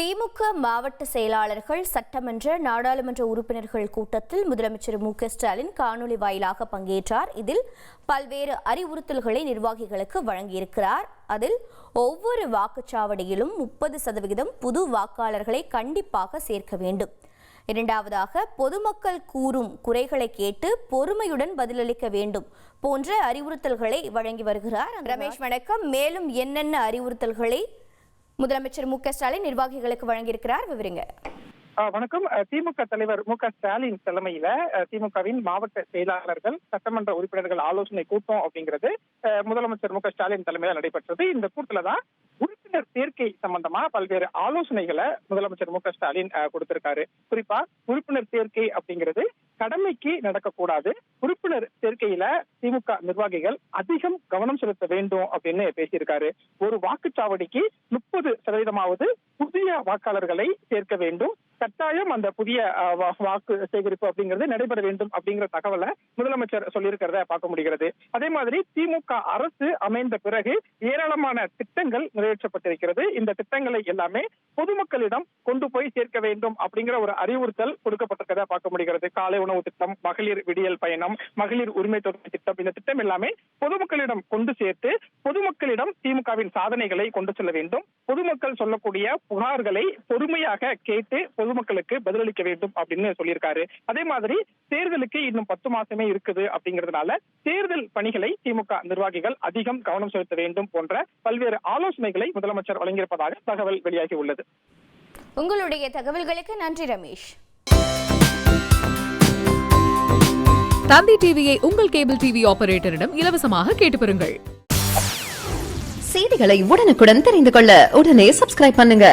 திமுக மாவட்ட செயலாளர்கள் சட்டமன்ற நாடாளுமன்ற உறுப்பினர்கள் கூட்டத்தில் முதலமைச்சர் மு ஸ்டாலின் காணொலி வாயிலாக பங்கேற்றார். இதில் பல்வேறு அறிவுறுத்தல்களை நிர்வாகிகளுக்கு வழங்கியிருக்கிறார். அதில் ஒவ்வொரு வாக்குச்சாவடியிலும் முப்பது சதவிகிதம் புது வாக்காளர்களை கண்டிப்பாக சேர்க்க வேண்டும். இரண்டாவதாக பொதுமக்கள் கூறும் குறைகளை கேட்டு பொறுமையுடன் பதிலளிக்க வேண்டும் போன்ற அறிவுறுத்தல்களை வழங்கி வருகிறார். ரமேஷ் வணக்கம். மேலும் என்னென்ன அறிவுறுத்தல்களை முதலமைச்சர் மு க ஸ்டாலின் நிர்வாகிகளுக்கு வழங்கியிருக்கிறார். விவரிங்க. வணக்கம். திமுக தலைவர் மு க ஸ்டாலின் தலைமையில திமுகவின் மாவட்ட செயலாளர்கள் சட்டமன்ற உறுப்பினர்கள் ஆலோசனை கூட்டம் அப்படிங்கிறது முதலமைச்சர் மு க ஸ்டாலின் தலைமையில நடைபெற்றது. இந்த கூட்டத்துல தான் உறுப்பினர் சேர்க்கை சம்பந்தமா பல்வேறு ஆலோசனைகளை முதலமைச்சர் மு க ஸ்டாலின் கொடுத்திருக்காரு. குறிப்பா உறுப்பினர் சேர்க்கை அப்படிங்கிறது கடமைக்கு நடக்கக்கூடாது. உறுப்பினர் சேர்க்கையில திமுக நிர்வாகிகள் அதிகம் கவனம் செலுத்த வேண்டும் அப்படின்னு பேசியிருக்காரு. ஒரு வாக்குச்சாவடிக்கு முப்பது சதவீதமாவது புதிய வாக்காளர்களை சேர்க்க வேண்டும். கட்டாயம் அந்த புதிய வாக்கு சேகரிப்பு அப்படிங்கிறது நடைபெற வேண்டும் அப்படிங்கிற தகவலை முதலமைச்சர் சொல்லியிருக்கிறத பார்க்க முடிகிறது. அதே மாதிரி திமுக அரசு அமைந்த பிறகு ஏராளமான திட்டங்கள் நிறைவேற்றப்பட்டிருக்கிறது. இந்த திட்டங்களை எல்லாமே பொதுமக்களிடம் கொண்டு போய் சேர்க்க வேண்டும் அப்படிங்கிற ஒரு அறிவுறுத்தல் கொடுக்கப்பட்டிருக்கிறத பார்க்க முடிகிறது. காலை உணவு திட்டம் மகளிர் விடியல் பயணம் மகளிர் உரிமை தொகை திட்டம் இந்த திட்டம் எல்லாமே பொதுமக்களிடம் கொண்டு சேர்த்து பொதுமக்களிடம் திமுகவின் சாதனைகளை கொண்டு செல்ல வேண்டும். பொதுமக்கள் சொல்லக்கூடிய புகார்களை பொறுமையாக கேட்டு பொது பொதுமக்களுக்கு பதிலளிக்க வேண்டும் அப்படின்னு சொல்லியிருக்காரு. அதே மாதிரி தேர்தலுக்கு இன்னும் பத்து மாசமே இருக்குது அப்படிங்கிறதுனால தேர்தல் பணிகளை திமுக நிர்வாகிகள் அதிகம் கவனம் செலுத்த வேண்டும் போன்ற பல்வேறு ஆலோசனைகளை முதலமைச்சர் வழங்கியிருப்பதாக தகவல் வெளியாகி உள்ளது. உங்களுடைய தகவல்களுக்கு நன்றி ரமேஷ். தந்தி டிவியை உங்கள் கேபிள் டிவி ஆபரேட்டரிடம் இலவசமாக கேட்டு பெறுங்கள் செய்திகளை உடனுக்குடன் தெரிந்து கொள்ள உடனே சப்ஸ்கிரைப் பண்ணுங்க.